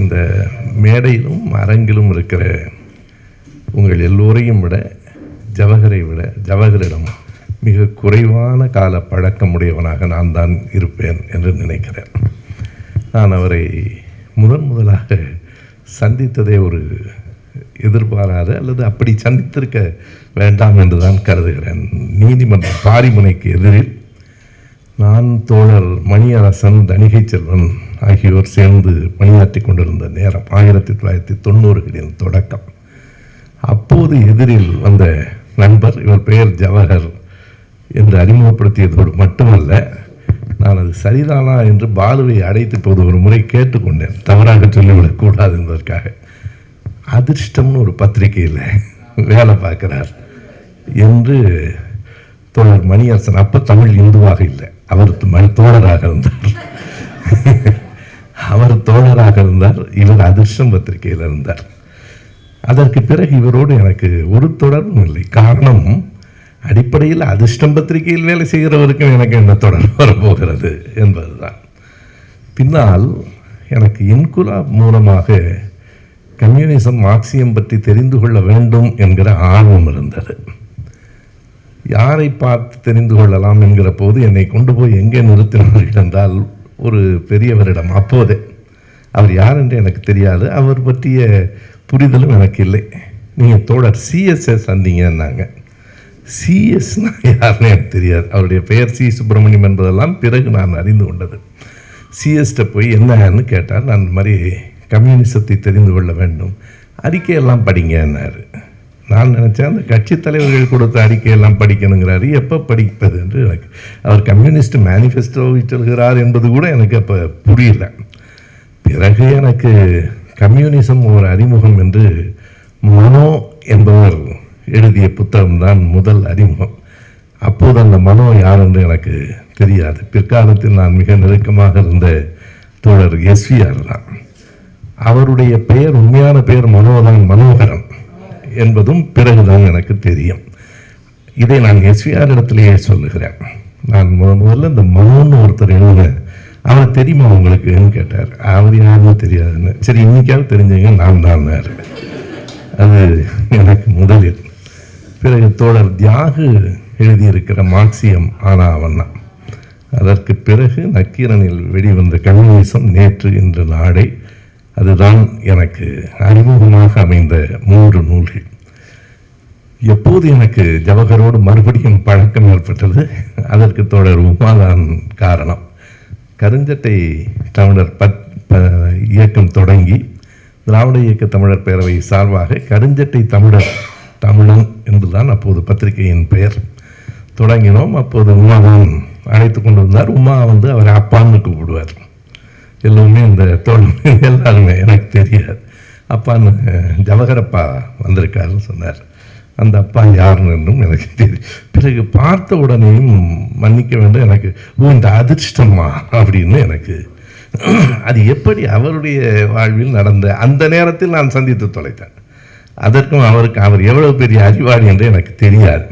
இந்த மேடையிலும் அரங்கிலும் இருக்கிற உங்கள் எல்லோரையும் விட ஜவஹரை விட ஜவஹரிடம் மிக குறைவான கால பழக்கமுடையவனாக நான் தான் இருப்பேன் என்று நினைக்கிறேன். நான் அவரை முதன் முதலாக சந்தித்ததே ஒரு எதிர்பாராத அல்லது அப்படி சந்தித்திருக்க வேண்டாம் என்று தான் கருதுகிறேன். நீதிமன்றம் பாரிமுனைக்கு எதிரில் நான் தோழர் மணியரசன் தணிகை செல்வன் ஆகியோர் சேர்ந்து பணியாற்றி கொண்டிருந்த நேரம் ஆயிரத்தி தொள்ளாயிரத்தி தொண்ணூறுகளின் தொடக்கம். அப்போது எதிரில் வந்த நண்பர் இவர் பெயர் ஜவஹர் என்று அறிமுகப்படுத்தியதோடு மட்டுமல்ல நான் அது சரிதானா? என்று பாலுவை அடைத்து போது ஒரு முறை கேட்டுக்கொண்டேன். தவறாக சொல்லிவிடக்கூடாது என்பதற்காக. அதிர்ஷ்டம்னு ஒரு பத்திரிகையில் வேலை பார்க்கிறார் என்று தோழர் மணியரசன் அப்போ தமிழ் இந்துவாக இல்லை. அவர் மணி தோழராக இருந்தார். தோழராக இருந்தார். இவர் அதிர்ஷ்டம் பத்திரிகையில் இருந்தார். அதற்கு பிறகு இவரோடு எனக்கு ஒரு தொடர்பும் இல்லை. காரணம் அடிப்படையில் அதிர்ஷ்டம் பத்திரிகையில் வேலை செய்கிறவருக்கும் எனக்கு என்ன தொடர்பு வரப்போகிறது என்பதுதான். பின்னால் எனக்கு இன்குலாப் மூலமாக கம்யூனிசம் மார்க்சியம் பற்றி தெரிந்து கொள்ள வேண்டும் என்கிற ஆர்வம் இருந்தது. யாரை பார்த்து தெரிந்து கொள்ளலாம் என்கிற போது என்னை கொண்டு போய் எங்கே நிறுத்தினார்கள் என்றால் ஒரு பெரியவரிடம் அப்போதே அவர் யார் என்று எனக்கு தெரியாது. அவர் பற்றிய புரிதலும் எனக்கு இல்லை. நீங்கள் தோழர் சிஎஸ்எஸ் சந்திங்கன்னாங்க சிஎஸ்னா யாருன்னு எனக்கு தெரியாது. அவருடைய பெயர் சி சுப்பிரமணியம் என்பதெல்லாம் பிறகு நான் அறிந்து கொண்டது. சிஎஸ்ட்டை போய் என்னன்னு கேட்டால் நான் இந்த மாதிரி கம்யூனிசத்தை தெரிந்து கொள்ள வேண்டும். அறிக்கையெல்லாம் படிங்கன்னாரு. நான் நினச்சேன் அந்த கட்சி தலைவர்கள் கொடுத்த அறிக்கையெல்லாம் படிக்கணுங்கிறாரு. எப்போ படிப்பது என்று எனக்கு அவர் கம்யூனிஸ்ட் மேனிஃபெஸ்டோ சொல்கிறார் என்பது கூட எனக்கு அப்போ புரியல. பிறகு எனக்கு கம்யூனிசம் ஒரு அறிமுகம் என்று மனோ என்பவர் எழுதிய புத்தகம்தான் முதல் அறிமுகம். அப்போது அந்த மனோ யார் என்று எனக்கு தெரியாது. பிற்காலத்தில் நான் மிக நெருக்கமாக இருந்த தோழர் எஸ்விஆர் தான். அவருடைய பெயர் உண்மையான பெயர் மனோதான் மனோகரன் என்பதும் பிறகுதான் எனக்கு தெரியும். இதை நான் எஸ்விஆர் இடத்திலேயே சொல்லுகிறேன். நான் முத முதல்ல இந்த மனோன்னு ஒருத்தர் எழுதுகிறேன் அவர் தெரியுமா உங்களுக்குன்னு கேட்டார். அவர் யாருன்னு தெரியாதுன்னு. சரி இன்னைக்காவது தெரிஞ்சவங்க நான் தான் அது எனக்கு முதலில். பிறகு தோழர் தியாகு எழுதியிருக்கிற மார்க்சியம் ஆனா அவன்னா அதற்கு பிறகு நக்கீரனில் வெளிவந்த கம்யூனிசம் நேற்று இன்று நாடை அதுதான் எனக்கு அறிமுகமாக அமைந்த மூன்று நூல்கள். எப்போது எனக்கு ஜவஹரோடு மறுபடியும் பழக்கம் ஏற்பட்டது? அதற்கு தோழர் உமாதான் கருஞ்சட்டை தமிழர் பத் இயக்கம் தொடங்கி திராவிட இயக்க தமிழர் பேரவை சார்பாக கருஞ்சட்டை தமிழர் தமிழன் என்றுதான் அப்போது பத்திரிகையின் பெயர். தொடங்கினோம். அப்போது உமாவும் அழைத்து கொண்டு வந்தார். உமா வந்து அவரை அப்பான்னு கூப்பிடுவார். எல்லாமே இந்த தோல் எல்லாருமே எனக்கு தெரியாது. அப்பான்னு ஜவஹரப்பா வந்திருக்காருன்னு சொன்னார். அந்த அப்பா யாருன்னு என்றும் எனக்கு தெரியும் பிறகு பார்த்த உடனேயும் மன்னிக்க வேண்டும். எனக்கு ஓ இந்த அதிர்ஷ்டமா அப்படின்னு எனக்கு அது எப்படி அவருடைய வாழ்வில் நடந்த அந்த நேரத்தில் நான் சந்தித்து தொலைத்தேன். அதற்கும் அவருக்கு அவர் எவ்வளவு பெரிய அறிவாளி என்று எனக்கு தெரியாது.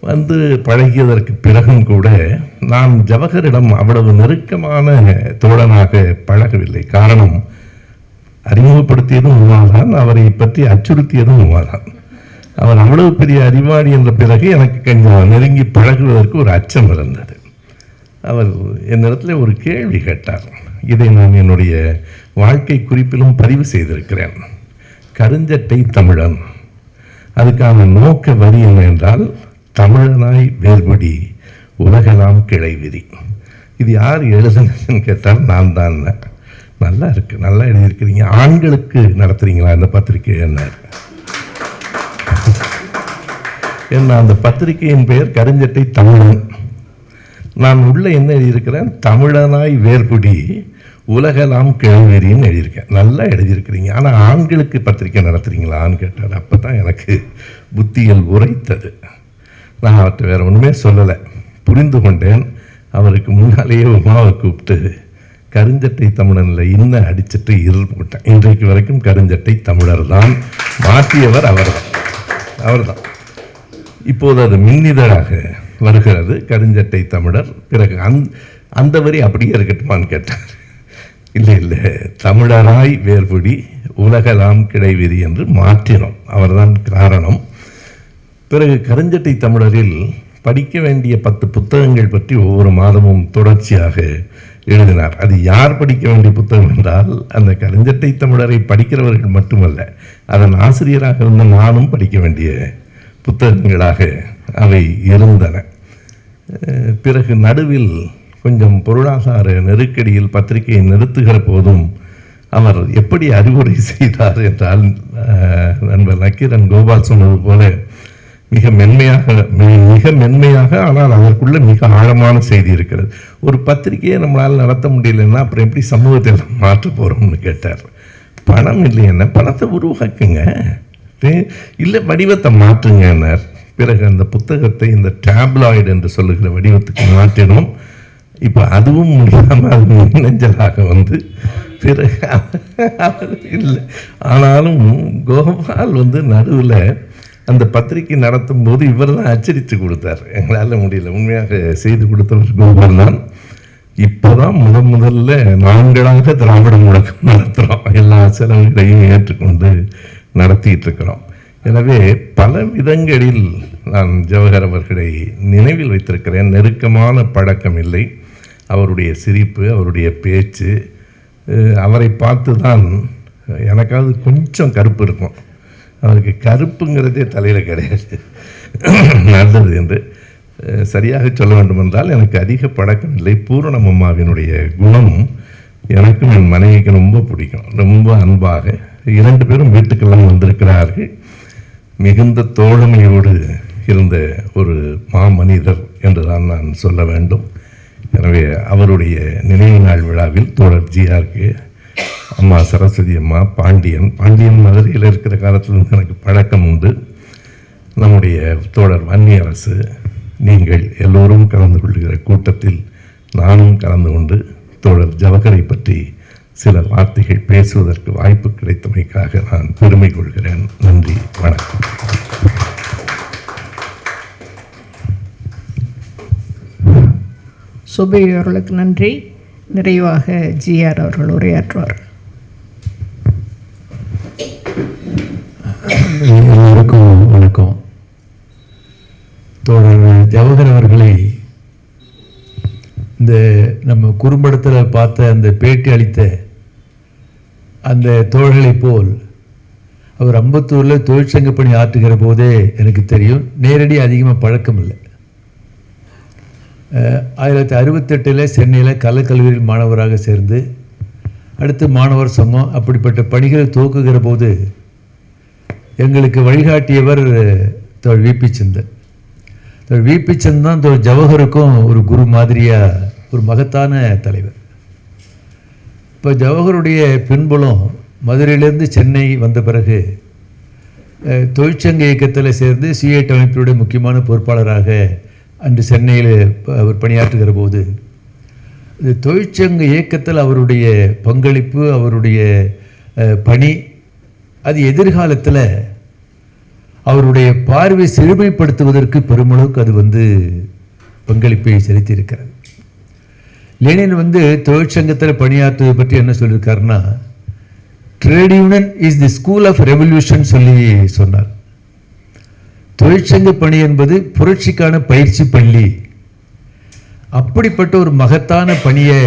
வந்து பழகியதற்கு பிறகும் கூட நான் ஜவஹரிடம் அவ்வளவு நெருக்கமான தோழனாக பழகவில்லை. காரணம் அறிமுகப்படுத்தியதும் உமாதான் அவரை பற்றி அச்சுறுத்தியதும் உமாதான் அவர் அவ்வளவு பெரிய அறிவாளி என்ற பிறகு எனக்கு கொஞ்சம் நெருங்கி பழகுவதற்கு ஒரு அச்சம் இருந்தது. அவர் என்னிடத்தில் ஒரு கேள்வி கேட்டார். இதை நான் என்னுடைய வாழ்க்கை குறிப்பிலும் பதிவு செய்திருக்கிறேன். கருஞ்சட்டை தமிழன். அதுக்கான நோக்க வரி என்ன என்றால் தமிழனாய் வேர்படி உலகெல்லாம் கிளை விதி. இது யார் எழுதுனதுன்னு கேட்டால் நான் தான். நல்லா இருக்குது நல்லா எழுதியிருக்கிறீங்க. ஆண்களுக்கு நடத்துகிறீங்களா இந்த பத்திரிகை என்ன ஏன்னா அந்த பத்திரிகையின் பெயர் கருஞ்சட்டை தமிழன். நான் உள்ளே என்ன எழுதியிருக்கிறேன்? தமிழனாய் வேர்குடி உலகெல்லாம் கேள்வெறின்னு எழுதியிருக்கேன். நல்லா எழுதியிருக்கிறீங்க. ஆனால் ஆண்களுக்கு பத்திரிக்கை நடத்துகிறீங்களான்னு கேட்டார். அப்போ தான் எனக்கு புத்தியல் உரைத்தது. நான் அவர்கிட்ட வேறு ஒன்றுமே சொல்லலை. புரிந்து கொண்டேன். அவருக்கு முன்னாலேயே உமாவை கூப்பிட்டு கருஞ்சட்டை தமிழனில் இன்ன அடிச்சிட்டு இருள் போட்டேன். இன்றைக்கு வரைக்கும் கருஞ்சட்டை தமிழர் தான் மாற்றியவர் அவர்தான். அவர்தான். இப்போது அது மின்னிதழாக வருகிறது. கருஞ்சட்டை தமிழர். பிறகு அந் அந்த வரி அப்படியே இருக்கட்டுமான்னு கேட்டார். இல்லை இல்லை. தமிழராய் வேர்புடி உலகலாம் கிடைவிதி என்று மாற்றினோம். அவர்தான் காரணம். பிறகு கருஞ்சட்டை தமிழரில் படிக்க வேண்டிய பத்து புத்தகங்கள் பற்றி ஒவ்வொரு மாதமும் தொடர்ச்சியாக எழுதினார். அது யார் படிக்க வேண்டிய புத்தகம் என்றால் அந்த கருஞ்சட்டை தமிழரை படிக்கிறவர்கள் மட்டுமல்ல அதன் ஆசிரியராக இருந்த நானும் படிக்க வேண்டிய புத்தகங்களாக அவை இருந்தன. பிறகு நடுவில் கொஞ்சம் பொருளாதார நெருக்கடியில் பத்திரிகையை நிறுத்துகிற போதும் அவர் எப்படி அறிவுரை செய்தார் என்றால் நண்பர் நக்கீரன் கோபால் சொன்னது போல மிக மென்மையாக மிக மென்மையாக ஆனால் அதற்குள்ள மிக ஆழமான செய்தி இருக்கிறது. ஒரு பத்திரிகையை நம்மளால் நடத்த முடியலன்னா அப்புறம் எப்படி சமூகத்தை மாற்ற போகிறோம்னு கேட்டார். பணம் இல்லைன்னா பணத்தை உருவாக்குங்க. இல்லை வடிவத்தை மாற்றுங்கன்னார். பிறகு அந்த புத்தகத்தை இந்த டேப்லாய்டு என்று சொல்லுகிற வடிவத்துக்கு மாற்றினோம். இப்போ அதுவும் முடியாமல் அது மின்னஞ்சலாக வந்து பிறகு இல்லை. ஆனாலும் கோபால் வந்து நடுவில் அந்த பத்திரிகை நடத்தும் போது இவர் தான் அச்சடித்து கொடுத்தார். எங்களால் முடியல. உண்மையாக செய்து கொடுத்தவர் கோபால் தான். இப்போ தான் முதன் முதல்ல நான்களாக திராவிட முழக்கம் நடத்துகிறோம் எல்லா செலவுகளையும் ஏற்றுக்கொண்டு நடத்திட்டு இருக்கிறோம் எனவே பல விதங்களில் நான் ஜவஹர் அவர்களை நினைவில் வைத்திருக்கிறேன். நெருக்கமான பழக்கம் இல்லை. அவருடைய சிரிப்பு அவருடைய பேச்சு அவரை பார்த்து தான் எனக்காவது கொஞ்சம் கருப்பு இருக்கும். அவருக்கு கருப்புங்கிறதே தலையில் கிடையாது. நல்லது என்று சரியாக சொல்ல வேண்டுமென்றால் எனக்கு அதிக பழக்கம் இல்லை. பூரணம் அம்மாவினுடைய குணம் எனக்கும் என் மனைவிக்கு ரொம்ப பிடிக்கும். ரொம்ப அன்பாக இரண்டு பேரும் வீட்டுக்கெல்லாம் வந்திருக்கிறார்கள். மிகுந்த தோழமையோடு இருந்த ஒரு மாமனிதர் என்றுதான் நான் சொல்ல வேண்டும். எனவே அவருடைய நினைவு நாள் விழாவில் தோழர் ஜிஆர்கே அம்மா சரஸ்வதி அம்மா பாண்டியன் பாண்டியன் மதுரையில் இருக்கிற காலத்திலிருந்து எனக்கு பழக்கம் உண்டு. நம்முடைய தோழர் வன்னியரசு நீங்கள் எல்லோரும் கலந்து கொள்கிற கூட்டத்தில் நானும் கலந்து கொண்டு தோழர் ஜவஹரை பற்றி சில வார்த்தைகள் பேசுவதற்கு வாய்ப்பு கிடைத்தமைக்காக நான் பெருமை கொள்கிறேன். நன்றி வணக்கம். சுபை அவர்களுக்கு நன்றி. நிறைவாக ஜிஆர் அவர்கள் உரையாற்றுவார். எல்லோருக்கும் வணக்கம். தோழர் ஜவஹர் அவர்களை இந்த நம்ம குறும்படத்தில் பார்த்த அந்த பேட்டி அளித்த அந்த தோழர்களைப் போல் அவர் அம்பத்தூரில் தொழிற்சங்க பணி ஆற்றுகிற போதே எனக்கு தெரியும். நேரடி அதிகமாக பழக்கம் இல்லை ஆயிரத்தி அறுபத்தெட்டில் சென்னையில் கலைக்கல்லூரியில் மாணவராக சேர்ந்து அடுத்து மாணவர் சங்கம் அப்படிப்பட்ட பணிகளை துவக்குகிற போது எங்களுக்கு வழிகாட்டியவர் தோழ் விபி சந்தன் தோழ் விபி சந்தன் தோழ் ஜவஹருக்கும் ஒரு குரு மாதிரியாக ஒரு மகத்தான தலைவர். இப்போ ஜவஹருடைய பின்புலம் மதுரையிலேருந்து சென்னை வந்த பிறகு தொழிற்சங்க இயக்கத்தில் சேர்ந்து சிஐடி அமைப்பினுடைய முக்கியமான பொறுப்பாளராக அன்று சென்னையில் அவர் பணியாற்றுகிற போது இந்த தொழிற்சங்க இயக்கத்தில் அவருடைய பங்களிப்பு அவருடைய பணி அது எதிர்காலத்தில் அவருடைய பார்வை செழுமைப்படுத்துவதற்கு பெருமளவுக்கு அது வந்து பங்களிப்பை செலுத்தியிருக்கிறது. லெனின் வந்து தொழிற்சங்கத்தில் பணியாற்றுவது பற்றி என்ன சொல்லியிருக்காருன்னா trade union is the school of revolution சொல்லி சொன்னார். தொழிற்சங்க பணி என்பது புரட்சிக்கான பயிற்சி பள்ளி. அப்படிப்பட்ட ஒரு மகத்தான பணியை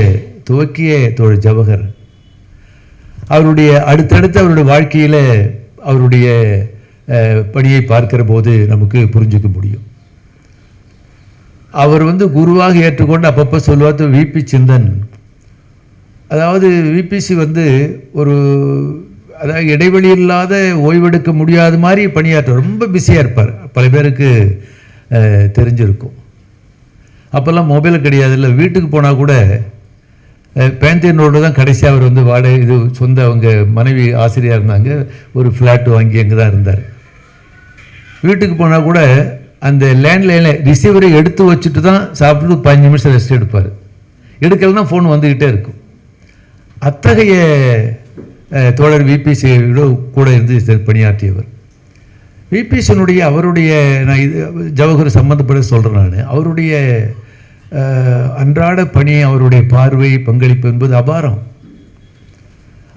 துவக்கிய தோழர் ஜவஹர். அவருடைய அடுத்தடுத்து அவருடைய வாழ்க்கையில் அவருடைய பணியை பார்க்கிற போது நமக்கு புரிஞ்சுக்க முடியும். அவர் வந்து குருவாக ஏற்றுக்கொண்டு அப்பப்போ சொல்லுவார் விபி சிந்தன். அதாவது விபிசி வந்து ஒரு அதாவது இடைவெளி இல்லாத ஓய்வெடுக்க முடியாத மாதிரி பணியாற்ற ரொம்ப பிஸியாக இருப்பார். பல பேருக்கு தெரிஞ்சிருக்கும். அப்போல்லாம் மொபைல் கிடையாது இல்லை வீட்டுக்கு போனால் கூட பேந்தியனோடு தான் கடைசியாக அவர் வந்து வாடகை இது சொந்த அவங்க மனைவி ஆசிரியராக இருந்தாங்க ஒரு ஃப்ளாட் வாங்கி அங்கே தான் இருந்தார். வீட்டுக்கு போனால் கூட அந்த லேண்ட்லைனில் ரிசீவரை எடுத்து வச்சுட்டு தான் சாப்பிட்டு பதினஞ்சு நிமிஷம் ரெஸ்ட் எடுப்பார். எடுக்கலைன்னா ஃபோன் வந்துக்கிட்டே இருக்கும். அத்தகைய தோழர் விபிசியோட கூட இருந்து பணியாற்றியவர். விபிசியனுடைய அவருடைய நான் இது ஜவஹர் சம்மந்தப்பட சொல்கிறேன் நான். அவருடைய அன்றாட பணி அவருடைய பார்வை பங்களிப்பு என்பது அபாரம்.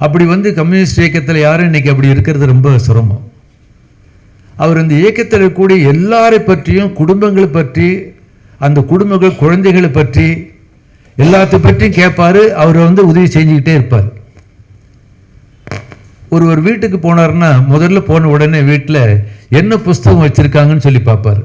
அப்படி வந்து கம்யூனிஸ்ட் இயக்கத்தில் யாரும் இன்னைக்கு அப்படி இருக்கிறது ரொம்ப சிரமம். அவர் இந்த இயக்கத்தில் இருக்கக்கூடிய எல்லாரை பற்றியும் குடும்பங்களை பற்றி அந்த குடும்பங்கள் குழந்தைகளை பற்றி எல்லாத்த பற்றியும் கேட்பார். அவர் வந்து உதவி செஞ்சுக்கிட்டே இருப்பார். ஒரு ஒரு வீட்டுக்கு போனாருன்னா முதல்ல போன உடனே வீட்டில் என்ன புஸ்தகம் வச்சுருக்காங்கன்னு சொல்லி பார்ப்பார்.